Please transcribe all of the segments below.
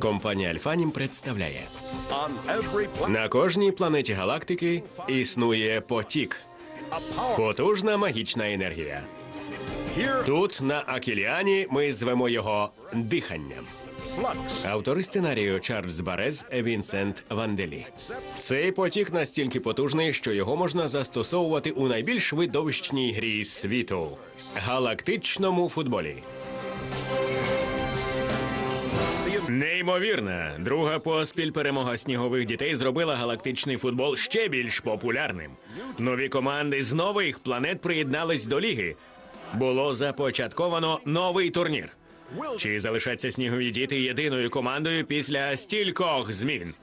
Компанія Альфанім представляє на кожній планеті галактики існує потік, потужна магічна енергія. Тут на Акіліані ми звемо його диханням. Автори сценарію Чарльз Барез, Вінсент Ванделі. Цей потік настільки потужний, що його можна застосовувати у найбільш видовищній грі світу галактичному футболі. Неймовірна, друга поспіль перемога снігових дітей зробила галактичний футбол ще більш популярним. Нові команди з нових планет приєднались до ліги. Було започатковано новий турнір. Чи залишаться снігові діти єдиною командою після стількох змін?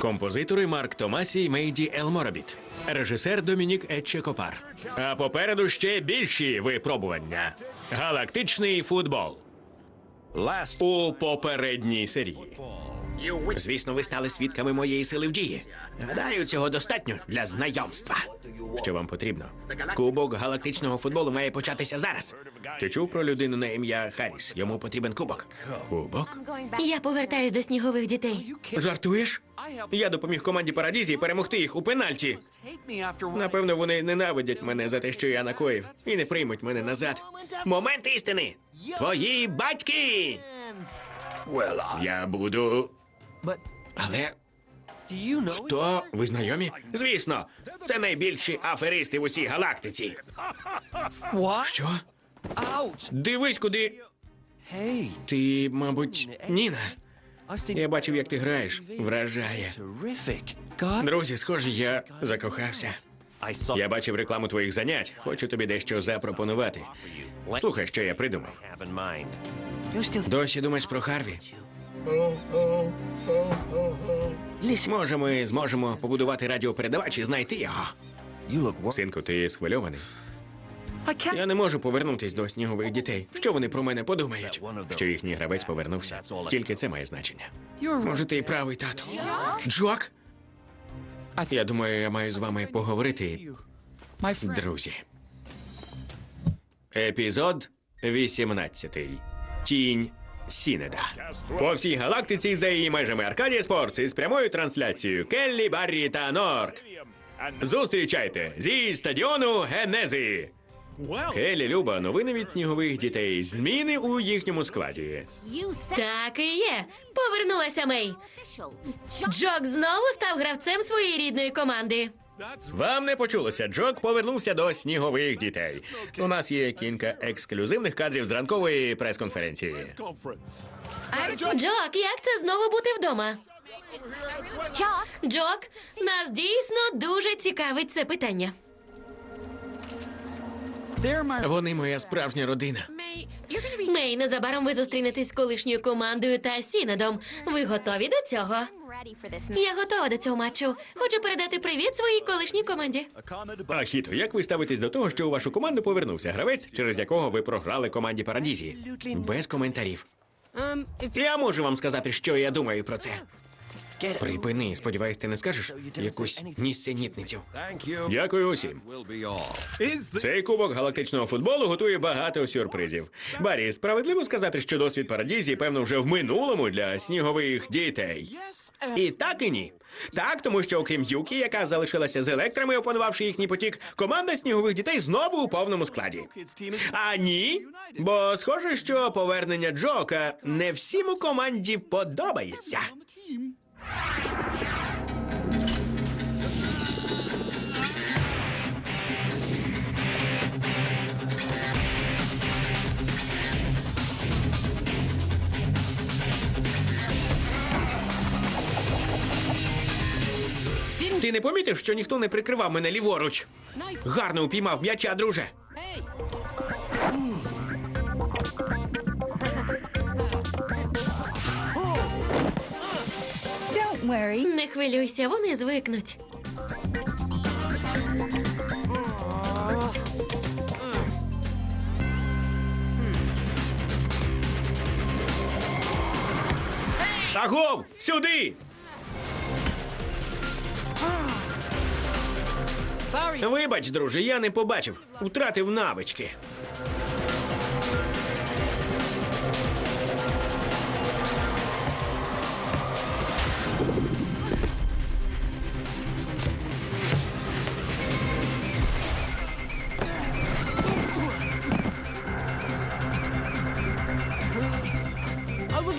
Композитори Марк Томасі й Мейді Елморобіт. Режисер Домінік Етчекопар. А попереду ще більші випробування. Галактичний футбол. Last, У попередній серії. Звісно, ви стали свідками моєї сили в дії. Гадаю, цього достатньо для знайомства. Що вам потрібно? Кубок галактичного футболу має початися зараз. Ти чув про людину на ім'я Харріс? Йому потрібен кубок. Кубок? Я повертаюсь до снігових дітей. Жартуєш? Я допоміг команді Парадізії перемогти їх у пенальті. Напевно, вони ненавидять мене за те, що я накоїв, і не приймуть мене назад. Момент істини! Твої батьки! Я буду. Але Хто? Ви знайомі? Звісно, це найбільші аферисти в усій галактиці. Що? Дивись, куди. Ти, мабуть, Ніна. Я бачив, як ти граєш. Вражає. Друзі, схоже, я закохався. Я бачив рекламу твоїх занять. Хочу тобі дещо запропонувати. Слухай, що я придумав. Досі думаєш про Харві? Може, ми зможемо побудувати радіопередавач і знайти його. Синку, ти схвильований. Я не можу повернутись до снігових дітей. Що вони про мене подумають? Що їхній гравець повернувся. Тільки це має значення. Може, ти і правий, тату. Джок? Я думаю, я маю з вами поговорити, друзі. Епізод 18. Тінь Сінеда. По всій галактиці за її межами Аркадія Спортс із прямою трансляцією Келлі, Баррі та Норк. Зустрічайте зі стадіону Генези. Келлі, Люба, новини від снігових дітей. Зміни у їхньому складі. Так і є. Повернулася Мей. Джок знову став гравцем своєї рідної команди. Вам не почулося. Джок повернувся до снігових дітей. У нас є кілька ексклюзивних кадрів з ранкової прес-конференції. Джок, як це знову бути вдома? Джок, нас дійсно дуже цікавить це питання. Вони моя справжня родина. Мей, незабаром ви зустрінетесь з колишньою командою та Сінедом. Ви готові до цього? Я готова до цього матчу. Хочу передати привіт своїй колишній команді. Ахіто, як ви ставитесь до того, що у вашу команду повернувся гравець, через якого ви програли команді Парадізі? Без коментарів. Я можу вам сказати, що я думаю про це. Припини, сподіваюсь, ти не скажеш якусь нісенітницю. Дякую усім. Цей кубок галактичного футболу готує багато сюрпризів. Барі, справедливо сказати, що досвід Парадізії, певно, вже в минулому для снігових дітей. І так і ні. Так, тому що окрім Юкі, яка залишилася з електрами, опанувавши їхній потік, команда снігових дітей знову у повному складі. А ні, бо схоже, що повернення Джока не всім у команді подобається. Ти не помітив, що ніхто не прикривав мене ліворуч? Гарно упіймав м'яча, друже. Не хвилюйся, вони звикнуть. Агов! Сюди! Вибач, друже, я не побачив. Втратив навички.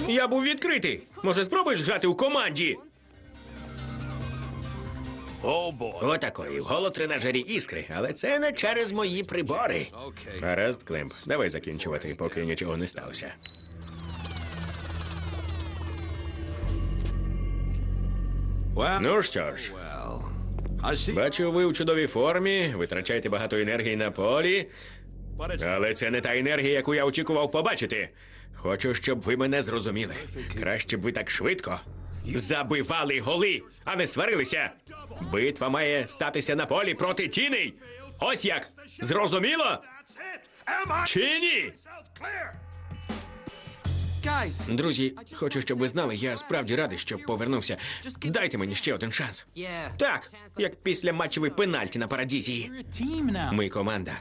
Я був відкритий. Може, спробуєш грати у команді? Отакої, в голотренажері іскри, але це не через мої прибори. Гаразд, Клемп, давай закінчувати, поки нічого не сталося. Ну що ж, бачу, ви у чудовій формі, витрачаєте багато енергії на полі, але це не та енергія, яку я очікував побачити. Хочу, щоб ви мене зрозуміли. Краще б ви так швидко забивали голи, а не сварилися. Битва має статися на полі проти тіней. Ось як. Зрозуміло? Чи ні? Друзі, хочу, щоб ви знали, я справді радий, що повернувся. Дайте мені ще один шанс. Так, як після матчевий пенальті на парадізії. Ми команда.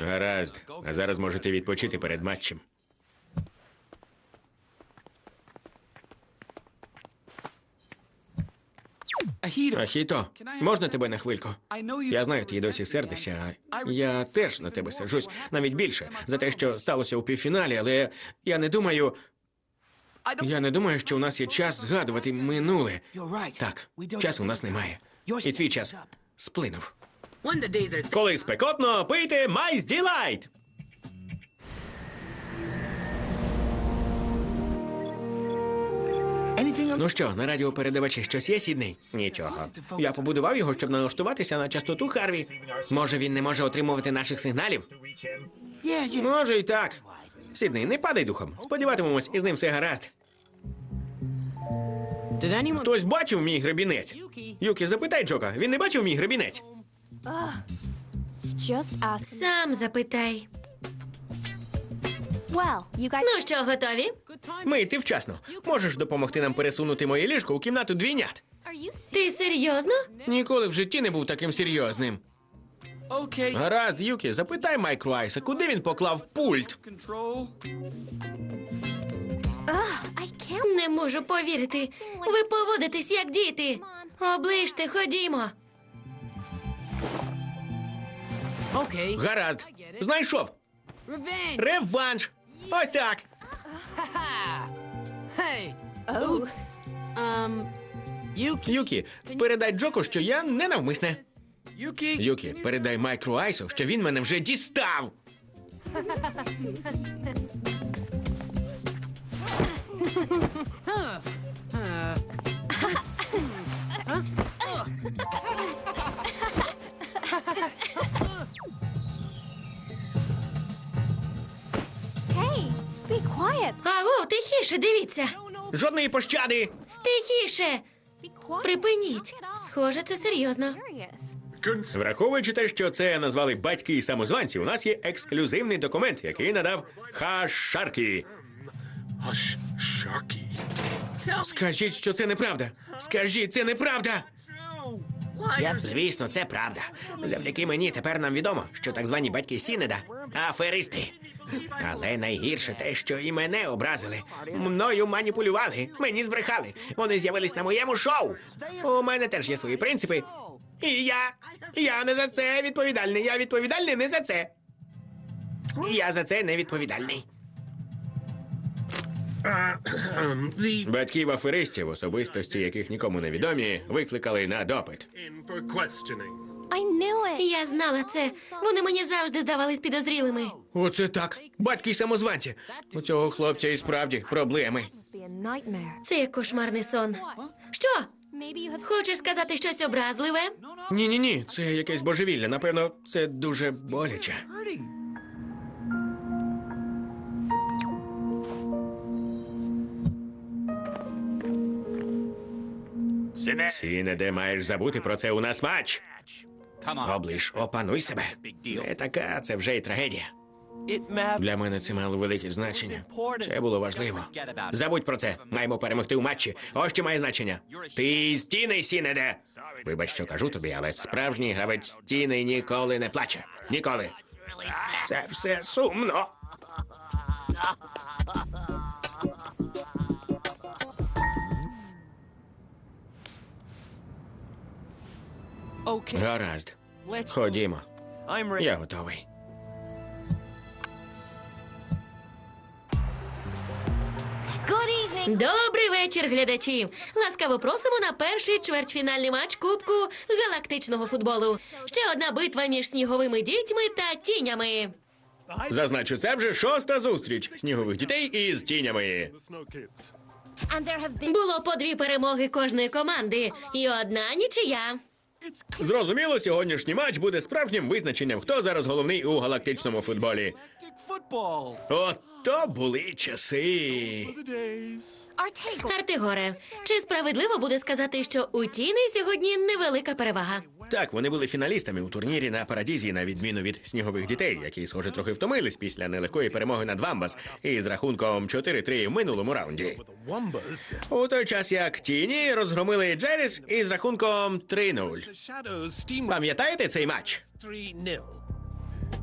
Гаразд. А зараз можете відпочити перед матчем. Ахіто, можна тебе на хвильку? Я знаю, ти досі сердишся. а Я теж на тебе сержусь, навіть більше, за те, що сталося у півфіналі, але я не думаю. Я не думаю, що у нас є час згадувати минуле. Так, часу у нас немає. І твій час сплинув. Коли спекотно, пийте Майс Ну що, на радіопередавачі щось є, Сідний? Нічого. Я побудував його, щоб налаштуватися на частоту Харві. Може, він не може отримувати наших сигналів? Може, і так. Сідний, не падай духом. Сподіватимемось, із ним все гаразд. Хтось бачив мій гребінець? Юкі, запитай Джока, він не бачив мій гребінець? Ask. Сам запитай. Well, you guys. Ну що, готові? Ми йти вчасно. Можеш допомогти нам пересунути моє ліжко у кімнату двійнят? Are you? Ти серйозно? Ніколи в житті не був таким серйозним. Гаразд, Юкі, запитай Майкру Айса, куди він поклав пульт? Ugh, I can't. Не можу повірити. Ви поводитесь як діти. Оближте, ходімо. Гаразд. Знайшов. Реванш. Ось так. Hey. Oh, Um. You. Юкі, передай Джоку, що я ненавмисне. Yuki. Юкі, передай Майкру Айсу, що він мене вже дістав. тихіше, дивіться. Жодної пощади. Тихіше. Припиніть. Схоже, це серйозно. Враховуючи те, що це назвали батьки і самозванці, у нас є ексклюзивний документ, який надав Хашаркі. Скажіть, що це неправда. Скажіть, це неправда. Звісно, це правда. Завдяки мені тепер нам відомо, що так звані батьки Сінеда аферисти. Але найгірше те, що і мене образили. Мною маніпулювали, мені збрехали. Вони з'явились на моєму шоу. У мене теж є свої принципи. І я. Я не за це відповідальний. Я відповідальний не за це. Я за це не відповідальний. Батьків аферистів, особистості яких нікому не відомі, викликали на допит. Я знала це. Вони мені завжди здавались підозрілими. Оце так. Батьки й самозванці. У цього хлопця і справді проблеми. Це як кошмарний сон. Що? Хочеш сказати щось образливе? Ні, ні, ні, це якесь божевілля. Напевно, це дуже боляче. Сіне, де маєш забути про це у нас матч. Оближ, опануй себе. Не така, це вже і трагедія. Для мене це мало велике значення. Це було важливо. Забудь про це. Маємо перемогти у матчі. Ось що має значення. Ти стіни, Сінеде. Вибач, що кажу тобі, але справжній гравець стіни ніколи не плаче. Ніколи. Це все сумно. Гаразд. Ходімо. Я готовий. Добрий вечір, глядачі! Ласкаво просимо на перший чвертьфінальний матч Кубку галактичного футболу. Ще одна битва між сніговими дітьми та тінями. Зазначу, це вже шоста зустріч снігових дітей із тінями. Було по дві перемоги кожної команди і одна нічия. Зрозуміло, сьогоднішній матч буде справжнім визначенням, хто зараз головний у галактичному футболі. От то були часи. Артигоре, чи справедливо буде сказати, що у тіни сьогодні невелика перевага? Так, вони були фіналістами у турнірі на Парадізі, на відміну від снігових дітей, які, схоже, трохи втомились після нелегкої перемоги над Вамбас із рахунком 4-3 в минулому раунді. У той час як тіні розгромили Джеріс із рахунком 3-0. The Shadows Пам'ятаєте цей матч?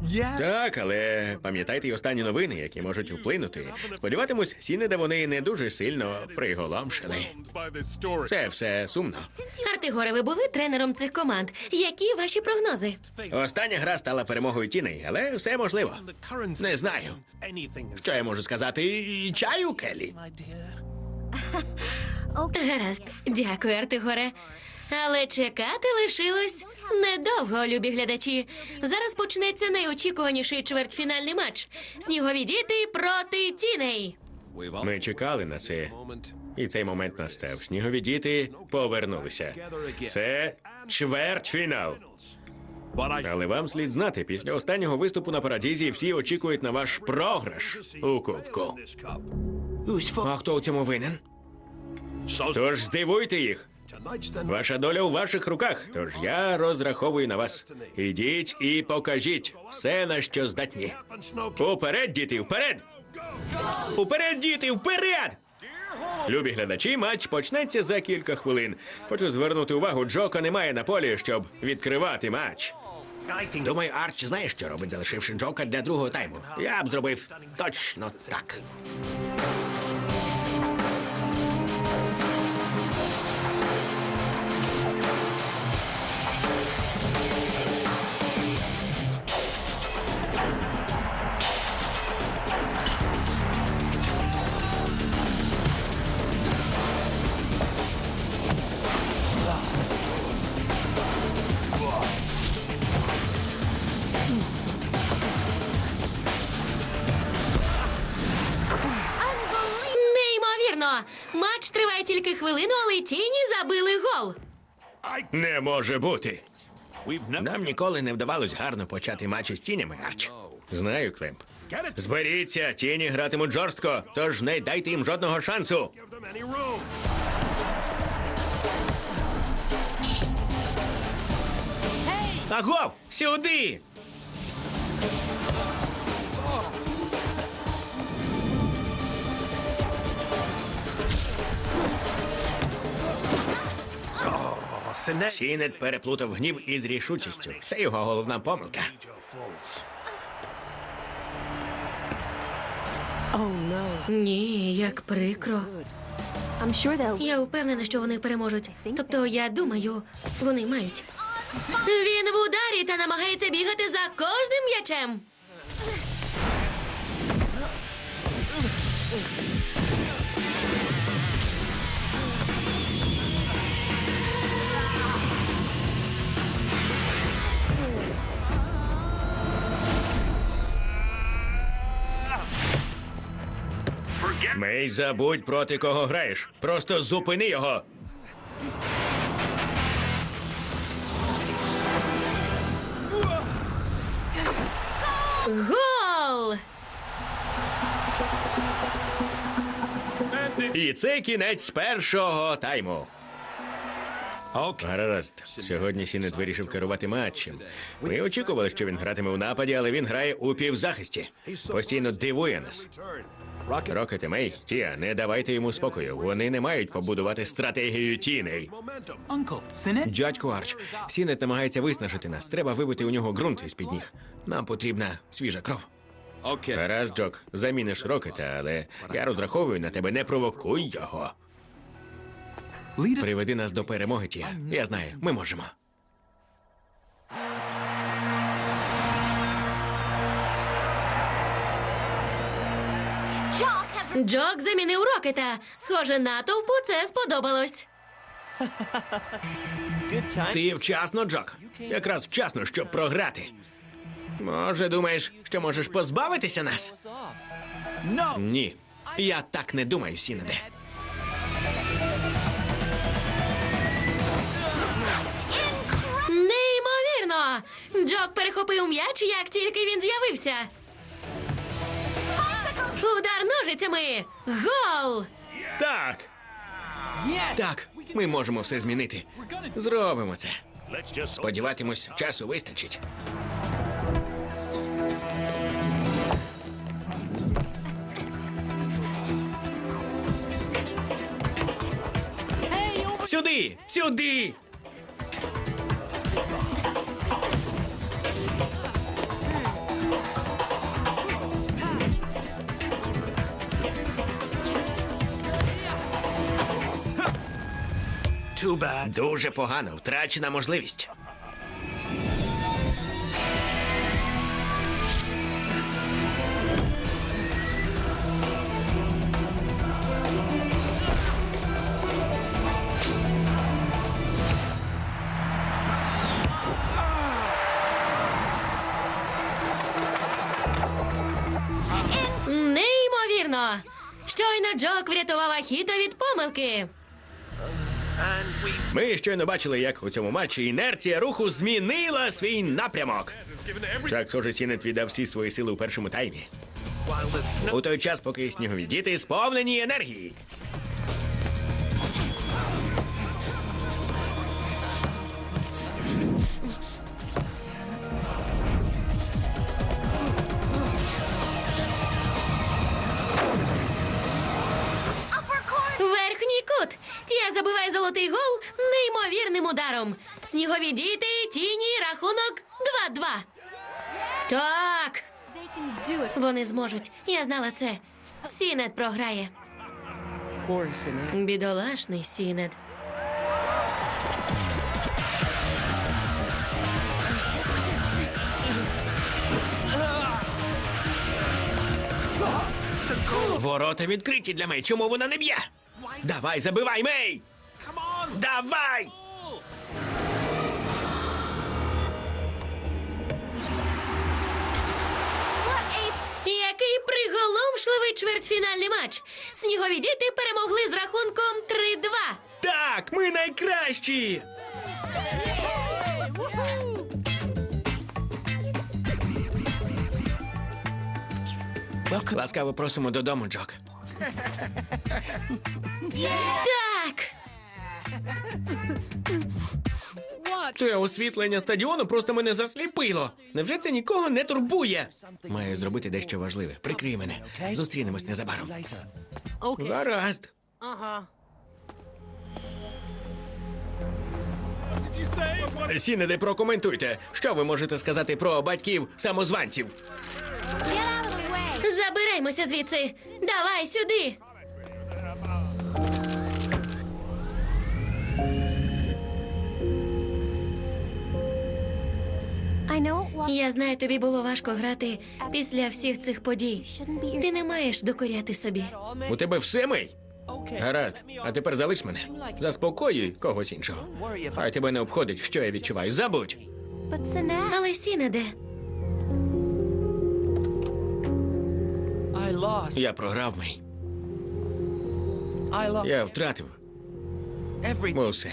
3-0. Yeah. Так, але пам'ятайте й останні новини, які можуть вплинути. Сподіватимусь, сіни, де вони не дуже сильно приголомшили. Story. Це все сумно. Артигоре, ви були тренером цих команд. Які ваші прогнози? Остання гра стала перемогою тіней, але все можливо. Не знаю. Що я можу сказати? І Чаю, Келі? Гаразд, дякую, Артигоре. Але чекати лишилось недовго, любі глядачі. Зараз почнеться найочікуваніший чвертьфінальний матч. Снігові діти проти тіней. Ми чекали на це, і цей момент настав. Снігові діти повернулися. Це чвертьфінал. Але вам слід знати, після останнього виступу на парадізі всі очікують на ваш програш у кубку. А хто у цьому винен? Тож здивуйте їх. Ваша доля у ваших руках. Тож я розраховую на вас. Ідіть і покажіть все, на що здатні. Уперед, діти, вперед! Уперед, діти, вперед! Любі глядачі, матч почнеться за кілька хвилин. Хочу звернути увагу, Джока немає на полі, щоб відкривати матч. Думаю, Арч знає, що робить, залишивши Джока для другого тайму. Я б зробив точно так. Матч триває тільки хвилину, але тіні забили гол. Не може бути. Нам ніколи не вдавалось гарно почати матчі з тінями, Арч. Знаю, Клемп. Зберіться, тіні гратимуть жорстко, тож не дайте їм жодного шансу. Агов! Сюди! Сінет переплутав гнів із рішучістю. Це його головна помилка. Ні, як прикро. Я впевнена, що вони переможуть. Тобто, я думаю, вони мають. Він в ударі та намагається бігати за кожним м'ячем. Мей, забудь проти кого граєш. Просто зупини його. Гол! І це кінець першого тайму. Гаразд. Сьогодні Сінет вирішив керувати матчем. Ми очікували, що він гратиме у нападі, але він грає у півзахисті. Постійно дивує нас. Рокет і Мей, Тія, не давайте йому спокою. Вони не мають побудувати стратегію тіней. Дядько Арч, Сінет намагається виснажити нас. Треба вибити у нього ґрунт із під ніг. Нам потрібна свіжа кров. Гаразд, Джок, заміниш рокета, але я розраховую на тебе, не провокуй його. Приведи нас до перемоги, Тія. Я знаю, ми можемо. Джок замінив Рокета. Схоже, натовпу це сподобалось. Ти вчасно, Джок. Якраз вчасно, щоб програти. Може, думаєш, що можеш позбавитися нас? Ні. Я так не думаю, Сінаде. Неймовірно! Джок перехопив м'яч, як тільки він з'явився. Удар ножицями! Гол! Так, так, ми можемо все змінити. Зробимо це. Сподіватимусь, часу вистачить. Сюди! Сюди! Дуже погано, втрачена можливість. Неймовірно! Щойно Джок врятував Ахіто від помилки. Ми щойно бачили, як у цьому матчі інерція руху змінила свій напрямок. Так, схоже, Сінет віддав всі свої сили у першому таймі. У той час, поки снігові діти сповнені енергії. Кут. Тія забиває золотий гол неймовірним ударом. Снігові діти, тіні, рахунок 2-2. Так, вони зможуть. Я знала це. Сінет програє. Бідолашний Сінет. Ворота відкриті для Мей. Чому вона не б'є? Давай, забивай, Мей! Давай! Який приголомшливий чвертьфінальний матч. Снігові діти перемогли з рахунком 3-2. Так, ми найкращі! Ласкаво просимо додому, Джок. Так. Це освітлення стадіону просто мене засліпило. Невже це нікого не турбує? Маю зробити дещо важливе. Прикрий мене. Зустрінемось незабаром. Гаразд. Uh-huh. Прокоментуйте, що ви можете сказати про батьків самозванців. Забираймося звідси. Давай сюди. Я знаю, тобі було важко грати після всіх цих подій. Ти не маєш докоряти собі. У тебе все мий? Гаразд. А тепер залиш мене. Заспокоюй когось іншого. Хай тебе не обходить, що я відчуваю. Забудь. Але Сінеде, I Я програв lost Я втратив усе.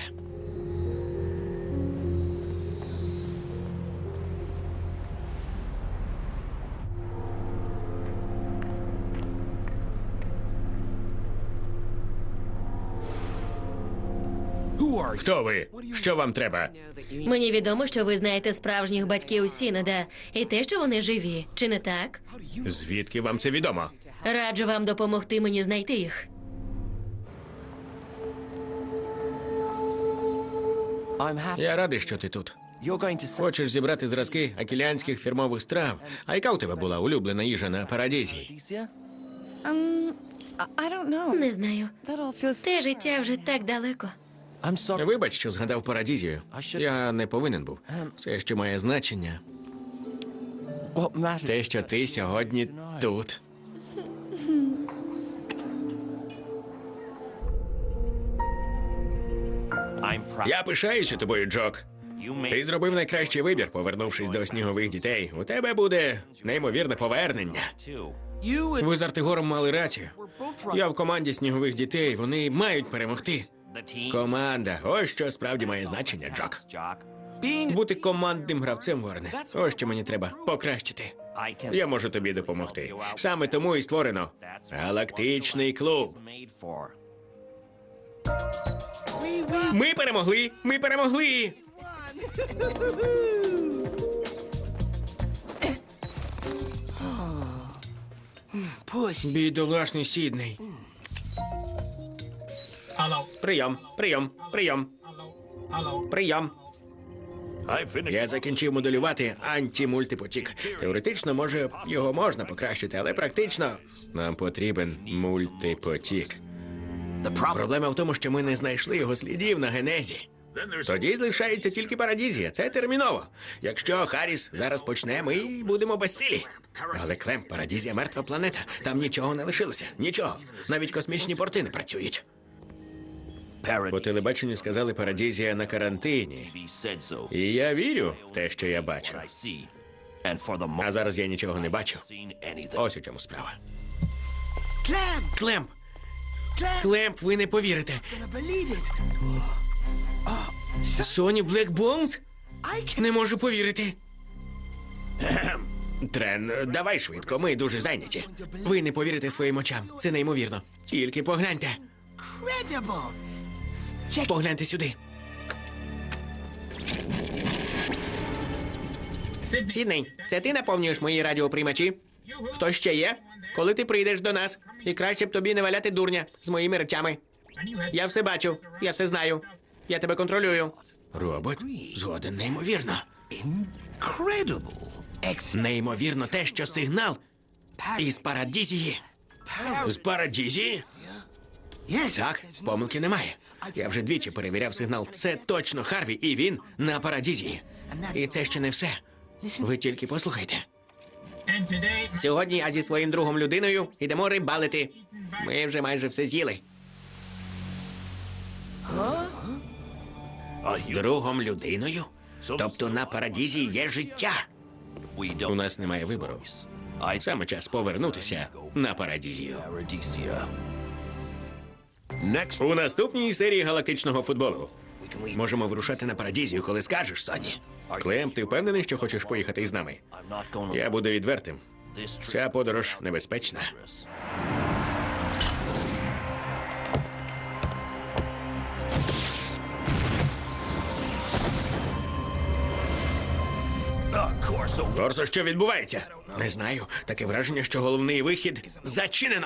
Хто ви? Що вам треба? мені відомо, що ви знаєте справжніх батьків Сінеда і те, що вони живі. Чи не так? Звідки вам це відомо? Раджу вам допомогти мені знайти їх. Я радий, що ти тут. Хочеш зібрати зразки акілянських фірмових страв. А яка у тебе була улюблена їжа на парадізі? Know. Не знаю. Те життя вже так далеко. Вибач, що згадав парадізію. Я не повинен був. Все, що має значення, те, що ти сьогодні тут. Я пишаюся тобою, Джок. Ти зробив найкращий вибір, повернувшись до снігових дітей. У тебе буде неймовірне повернення. Ви з Артигором мали рацію. Я в команді снігових дітей. Вони мають перемогти. Команда. Ось що справді має значення, Джок. Бути командним гравцем, Ворне. Ось що мені треба покращити. Я можу тобі допомогти. Саме тому і створено галактичний клуб. Ми перемогли! Ми перемогли! Бідолашний Сідний. Прийом, прийом, прийом. Прийом. Я закінчив моделювати антимультипотік. Теоретично, може, його можна покращити, але практично нам потрібен мультипотік. Проблема в тому, що ми не знайшли його слідів на генезі. Тоді залишається тільки парадізія. Це терміново. Якщо Харріс зараз почне, ми будемо безсилі. Але Клем, парадізія мертва планета. Там нічого не лишилося. Нічого. Навіть космічні порти не працюють. По телебаченню сказали парадізія на карантині. І я вірю в те, що я бачу. А зараз я нічого не бачу. Ось у чому справа. Clem, Клемп! Клемп, ви не повірите. Соні Блек Бонс? Не можу повірити. Трен, давай швидко, ми дуже зайняті. Ви не повірите своїм очам. Це неймовірно. Тільки погляньте. Погляньте сюди. Сідний, це ти наповнюєш мої радіоприймачі? Хто ще є? Коли ти прийдеш до нас? І краще б тобі не валяти дурня з моїми речами. Я все бачу, я все знаю. Я тебе контролюю. Робот? Згоден, неймовірно. Неймовірно те, що сигнал із парадізії. З парадізії? Так, помилки немає. Я вже двічі перевіряв сигнал. Це точно Харві, і він на парадізії. І це ще не все. Ви тільки послухайте. Сьогодні я зі своїм другом людиною йдемо рибалити. Ми вже майже все з'їли. Другом людиною? Тобто на парадізії є життя. У нас немає вибору. I Саме час повернутися на парадізію. У наступній серії галактичного футболу. Можемо вирушати на парадізію, коли скажеш, Соні. Клем, ти впевнений, що хочеш поїхати із нами? Я буду відвертим. Ця подорож небезпечна. Корсо, що відбувається? Не знаю. Таке враження, що головний вихід зачинено.